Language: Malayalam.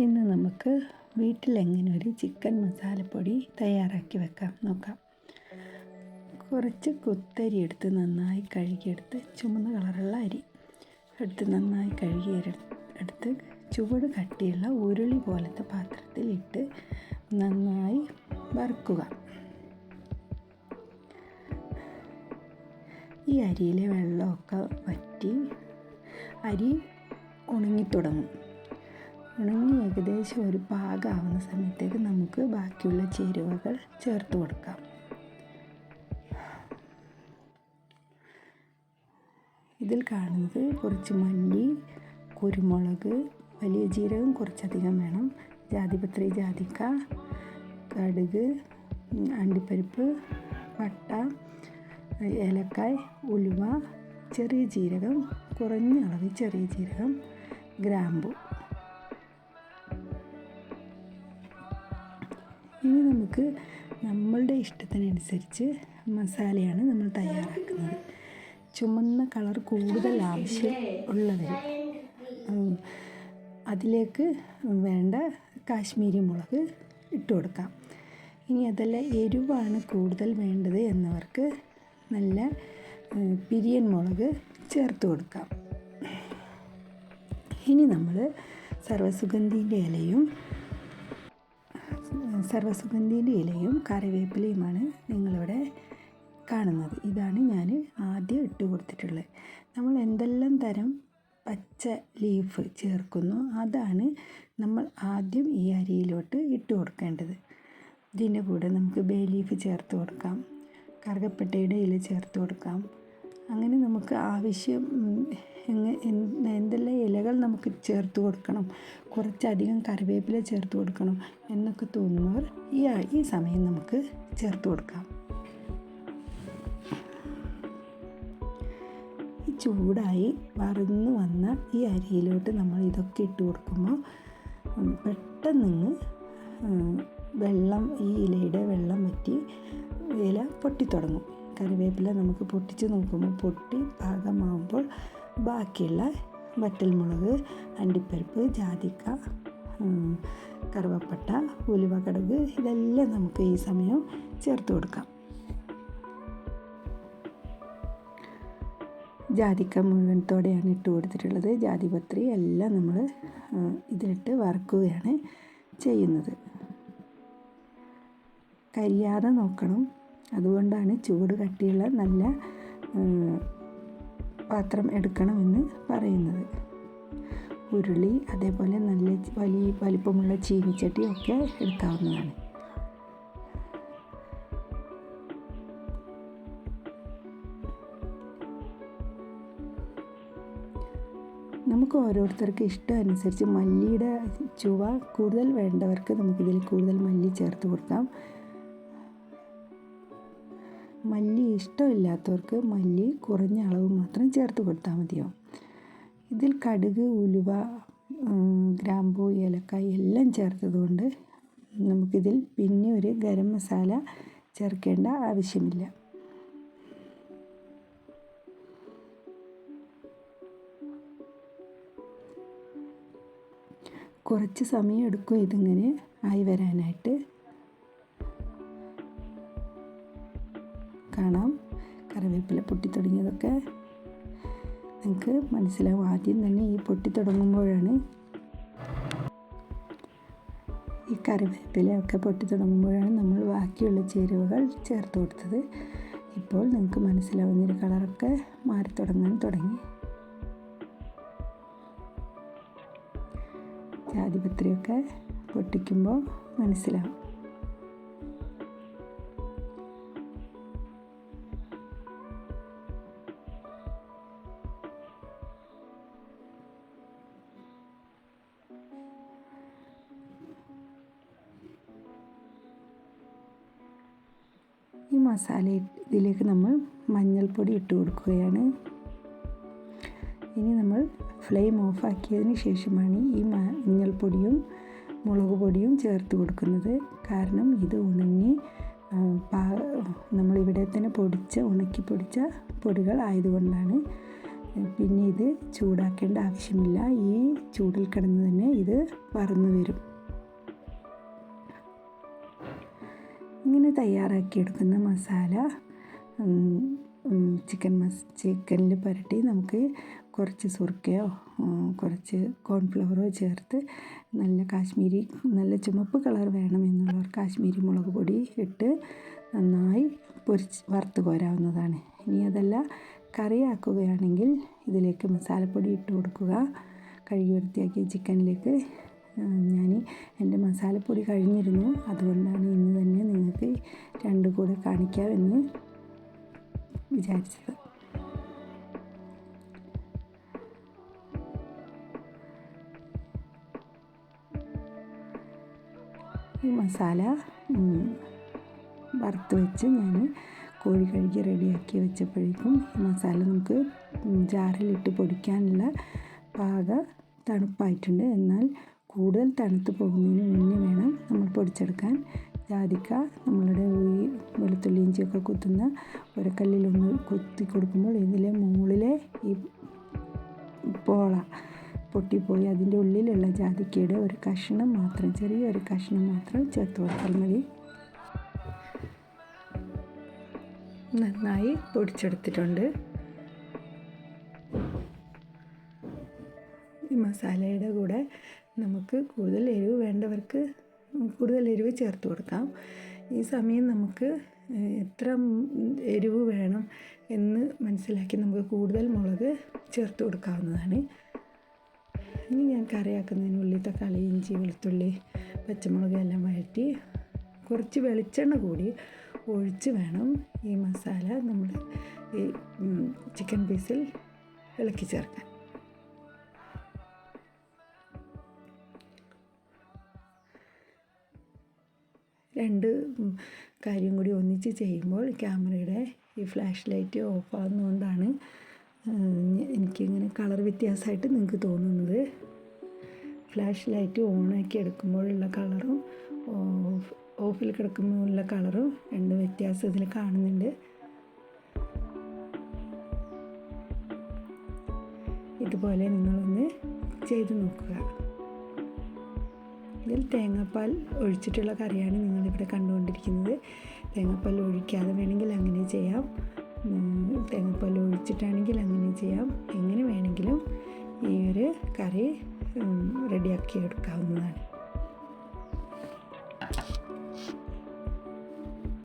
ഇന്ന് നമുക്ക് വീട്ടിലെങ്ങനെ ഒരു ചിക്കൻ മസാലപ്പൊടി തയ്യാറാക്കി വെക്കാം. നോക്കാം. കുറച്ച് കുത്തരി എടുത്ത് നന്നായി കഴുകിയെടുത്ത് ചുമന്ന കളറുള്ള അരി എടുത്ത് നന്നായി കഴുകി എടുത്ത് ചുവട് കട്ടിയുള്ള ഉരുളി പോലത്തെ പാത്രത്തിൽ ഇട്ട് നന്നായി വറുക്കുക. ഈ അരിയിലെ വെള്ളമൊക്കെ വറ്റി അരി ഉണങ്ങിത്തുടങ്ങും. ഉണങ്ങി ഏകദേശം ഒരു പാകമാവുന്ന സമയത്തേക്ക് നമുക്ക് ബാക്കിയുള്ള ചേരുവകൾ ചേർത്ത് കൊടുക്കാം. ഇതിൽ കാണുന്നത് കുറച്ച് മല്ലി കുരുമുളക് വലിയ ജീരകം കുറച്ചധികം വേണം. ജാതിപത്രി ജാതിക്ക കടുക് അണ്ടിപ്പരിപ്പ് പട്ട ഏലക്കായ് ഉലുവ ചെറിയ ജീരകം കുറഞ്ഞ അളവിൽ ചെറിയ ജീരകം ഗ്രാമ്പു. ഇനി നമുക്ക് നമ്മളുടെ ഇഷ്ടത്തിനനുസരിച്ച് മസാലയാണ് നമ്മൾ തയ്യാറാക്കുന്നത്. ചുമന്ന കളർ കൂടുതൽ ആവശ്യം ഉള്ളവർ അതിലേക്ക് വേണ്ട കാശ്മീരി മുളക് ഇട്ട് കൊടുക്കാം. ഇനി അതല്ല എരിവാണ് കൂടുതൽ വേണ്ടത് എന്നവർക്ക് നല്ല പിരിയൻ മുളക് ചേർത്ത് കൊടുക്കാം. ഇനി നമ്മൾ സർവസുഗന്ധിന്റെ ഇലയും സർവസുഗന്ധിന്റെ ഇലയും കറിവേപ്പിലയുമാണ് നിങ്ങളിവിടെ കാണുന്നത്. ഇതാണ് ഞാൻ ആദ്യം ഇട്ട് കൊടുത്തിട്ടുള്ളത്. നമ്മൾ എന്തെല്ലാം തരം പച്ച ലീഫ് ചേർക്കുന്നു അതാണ് നമ്മൾ ആദ്യം ഈ അരിയിലോട്ട് ഇട്ട് കൊടുക്കേണ്ടത്. ഇതിന്റെ കൂടെ നമുക്ക് ബേ ലീഫ് ചേർത്ത് കൊടുക്കാം. കറുകപ്പട്ടയുടെ ഇല ചേർത്ത് കൊടുക്കാം. അങ്ങനെ നമുക്ക് ആവശ്യം എന്തെല്ലാം ഇലകൾ നമുക്ക് ചേർത്ത് കൊടുക്കണം കുറച്ചധികം കറിവേപ്പില ചേർത്ത് കൊടുക്കണം എന്നൊക്കെ തോന്നുന്നവർ ഈ ഈ സമയം നമുക്ക് ചേർത്ത് കൊടുക്കാം. ഈ ചൂടായി വറന്ന് വന്ന ഈ അരിയിലോട്ട് നമ്മൾ ഇതൊക്കെ ഇട്ട് കൊടുക്കുമ്പോൾ പെട്ടെന്ന് വെള്ളം ഈ ഇലയുടെ വെള്ളം വറ്റി ഇല പൊട്ടിത്തുടങ്ങും. കറിവേപ്പില നമുക്ക് പൊട്ടിച്ച് നോക്കുമ്പോൾ പൊട്ടി പാകമാകുമ്പോൾ ബാക്കിയുള്ള വറ്റൽമുളക് അണ്ടിപ്പരിപ്പ് ജാതിക്ക കറുവപ്പട്ട ഉലുവ കടുക് ഇതെല്ലാം നമുക്ക് ഈ സമയം ചേർത്ത് കൊടുക്കാം. ജാതിക്ക മുഴുവനത്തോടെയാണ് ഇട്ട് കൊടുത്തിട്ടുള്ളത്. ജാതിപത്രി എല്ലാം നമ്മൾ ഇതിലിട്ട് വറക്കുകയാണ് ചെയ്യുന്നത്. കരിയാതെ നോക്കണം. അതുകൊണ്ടാണ് ചൂട് കട്ടിയുള്ള നല്ല പാത്രം എടുക്കണമെന്ന് പറയുന്നത്. ഉരുളി അതേപോലെ നല്ല വലിയ വലിപ്പമുള്ള ചീനിച്ചട്ടി ഒക്കെ എടുക്കാവുന്നതാണ് നമുക്ക് ഓരോരുത്തർക്ക് ഇഷ്ടം അനുസരിച്ച് മല്ലിയുടെ ചുവ കൂടുതൽ വേണ്ടവർക്ക് നമുക്കിതിൽ കൂടുതൽ മല്ലി ചേർത്ത് കൊടുക്കാം. മല്ലി ഇഷ്ടമില്ലാത്തവർക്ക് മല്ലി കുറഞ്ഞ അളവ് മാത്രം ചേർത്ത് കൊടുത്താൽ മതിയാവും ഇതിൽ കടുക് ഉലുവ ഗ്രാമ്പൂ ഏലക്കായ് എല്ലാം ചേർത്തതുകൊണ്ട് നമുക്കിതിൽ പിന്നെ ഒരു ഗരം മസാല ചേർക്കേണ്ട ആവശ്യമില്ല. കുറച്ച് സമയം എടുക്കും ഇതിങ്ങനെ ആയി വരാനായിട്ട്. കാണാം. കറിവേപ്പില പൊട്ടിത്തുടങ്ങിയതൊക്കെ നിങ്ങൾക്ക് മനസ്സിലാവും. ആദ്യം തന്നെ ഈ പൊട്ടിത്തുടങ്ങുമ്പോഴാണ് ഈ കറിവേപ്പിലയൊക്കെ പൊട്ടിത്തുടങ്ങുമ്പോഴാണ് നമ്മൾ ബാക്കിയുള്ള ചേരുവകൾ ചേർത്ത് കൊടുത്തത്. ഇപ്പോൾ നിങ്ങൾക്ക് മനസ്സിലാവുന്ന ഒരു കളറൊക്കെ മാറി തുടങ്ങാൻ തുടങ്ങി. ജാതിപത്രിയൊക്കെ പൊട്ടിക്കുമ്പോൾ മനസ്സിലാവും. ഈ മസാല ഇതിലേക്ക് നമ്മൾ മഞ്ഞൾപ്പൊടി ഇട്ട് കൊടുക്കുകയാണ്. ഇനി നമ്മൾ ഫ്ലെയിം ഓഫാക്കിയതിന് ശേഷമാണ് ഈ മഞ്ഞൾപ്പൊടിയും മുളക് പൊടിയും ചേർത്ത് കൊടുക്കുന്നത്. കാരണം ഇത് ഉണങ്ങി നമ്മളിവിടെ തന്നെ പൊടിച്ച ഉണക്കി പൊടിച്ച പൊടികൾ ആയതുകൊണ്ടാണ്. പിന്നെ ഇത് ചൂടാക്കേണ്ട ആവശ്യമില്ല. ഈ ചൂടിൽ കിടന്ന് തന്നെ ഇത് വറന്ന് വരും. ഇങ്ങനെ തയ്യാറാക്കിയെടുക്കുന്ന മസാല ചിക്കൻ മസ് ചിക്കനിൽ പുരട്ടി നമുക്ക് കുറച്ച് സുർക്കയോ കുറച്ച് കോൺഫ്ലവറോ ചേർത്ത് നല്ല കാശ്മീരി നല്ല ചുമപ്പ് കളർ വേണമെന്നുള്ളവർ കാശ്മീരി മുളക് പൊടി ഇട്ട് നന്നായി പൊരിച്ച് വറുത്ത് കോരാവുന്നതാണ്. ഇനി അതല്ല കറിയാക്കുകയാണെങ്കിൽ ഇതിലേക്ക് മസാലപ്പൊടി ഇട്ട് കൊടുക്കുക. കഴുകി വൃത്തിയാക്കിയ ചിക്കനിലേക്ക് ഞാൻ എന്റെ മസാലപ്പൊടി കഴിഞ്ഞിരുന്നു. അതുകൊണ്ടാണ് ഇന്ന് തന്നെ നിങ്ങൾക്ക് രണ്ട് കൂടെ കാണിക്കാമെന്ന് വിചാരിച്ചത്. ഈ മസാല വറുത്ത് വെച്ച് ഞാൻ കോഴി കഴുകി റെഡിയാക്കി വെച്ചപ്പോഴേക്കും മസാല നമുക്ക് ജാറിലിട്ട് പൊടിക്കാനുള്ള പാക തണുപ്പായിട്ടുണ്ട്. എന്നാൽ കൂടുതൽ തണുത്ത് പോകുന്നതിന് മുന്നേ വേണം നമ്മൾ പൊടിച്ചെടുക്കാൻ. ജാതിക്ക നമ്മളുടെ ഈ വെളുത്തുള്ളി ഇഞ്ചിയൊക്കെ കുത്തുന്ന ഉരക്കല്ലിലൊന്ന് കുത്തി കൊടുക്കുമ്പോൾ ഇതിലെ മുകളിലെ ഈ പോള പൊട്ടിപ്പോയി. അതിന്റെ ഉള്ളിലുള്ള ജാതിക്കയുടെ ഒരു കഷ്ണം മാത്രം ചെറിയൊരു കഷ്ണം മാത്രം ചേർത്ത് കൊടുത്താൽ മതി. നന്നായി പൊടിച്ചെടുത്തിട്ടുണ്ട്. ഈ മസാലയുടെ കൂടെ നമുക്ക് കൂടുതൽ എരിവ് വേണ്ടവർക്ക് കൂടുതൽ എരിവ് ചേർത്ത് കൊടുക്കാം. ഈ സമയം നമുക്ക് എത്ര എരിവ് വേണം എന്ന് മനസ്സിലാക്കി നമുക്ക് കൂടുതൽ മുളക് ചേർത്ത് കൊടുക്കാവുന്നതാണ്. ഇനി ഞാൻ കറിയാക്കുന്നതിന് ഉള്ളി തക്കാളി ഇഞ്ചി വെളുത്തുള്ളി പച്ചമുളക് എല്ലാം വഴറ്റി കുറച്ച് വെളിച്ചെണ്ണ കൂടി ഒഴിച്ച് വേണം ഈ മസാല നമ്മൾ ഈ ചിക്കൻ പീസിൽ ഇളക്കി ചേർക്കാൻ. രണ്ട് കാര്യം കൂടി ഒന്നിച്ച് ചെയ്യുമ്പോൾ ക്യാമറയുടെ ഈ ഫ്ലാഷ് ലൈറ്റ് ഓഫ് ആകുന്നതുകൊണ്ടാണ് എനിക്കിങ്ങനെ കളർ വ്യത്യാസമായിട്ട് നിങ്ങൾക്ക് തോന്നുന്നത്. ഫ്ലാഷ് ലൈറ്റ് ഓണാക്കി എടുക്കുമ്പോഴുള്ള കളറും ഓഫ് ഓഫിൽ കിടക്കുമ്പോഴുള്ള കളറും രണ്ട് വ്യത്യാസം ഇതിൽ കാണുന്നുണ്ട്. ഇതുപോലെ നിങ്ങളൊന്ന് ചെയ്തു നോക്കുക. ഇതിൽ തേങ്ങാപ്പാൽ ഒഴിച്ചിട്ടുള്ള കറിയാണ് നിങ്ങളിവിടെ കണ്ടുകൊണ്ടിരിക്കുന്നത്. തേങ്ങാപ്പാൽ ഒഴിക്കാതെ വേണമെങ്കിൽ അങ്ങനെ ചെയ്യാം. തേങ്ങാപ്പാൽ ഒഴിച്ചിട്ടാണെങ്കിൽ അങ്ങനെ ചെയ്യാം. എങ്ങനെ വേണമെങ്കിലും ഈ ഒരു കറി റെഡിയാക്കി എടുക്കാവുന്നതാണ്.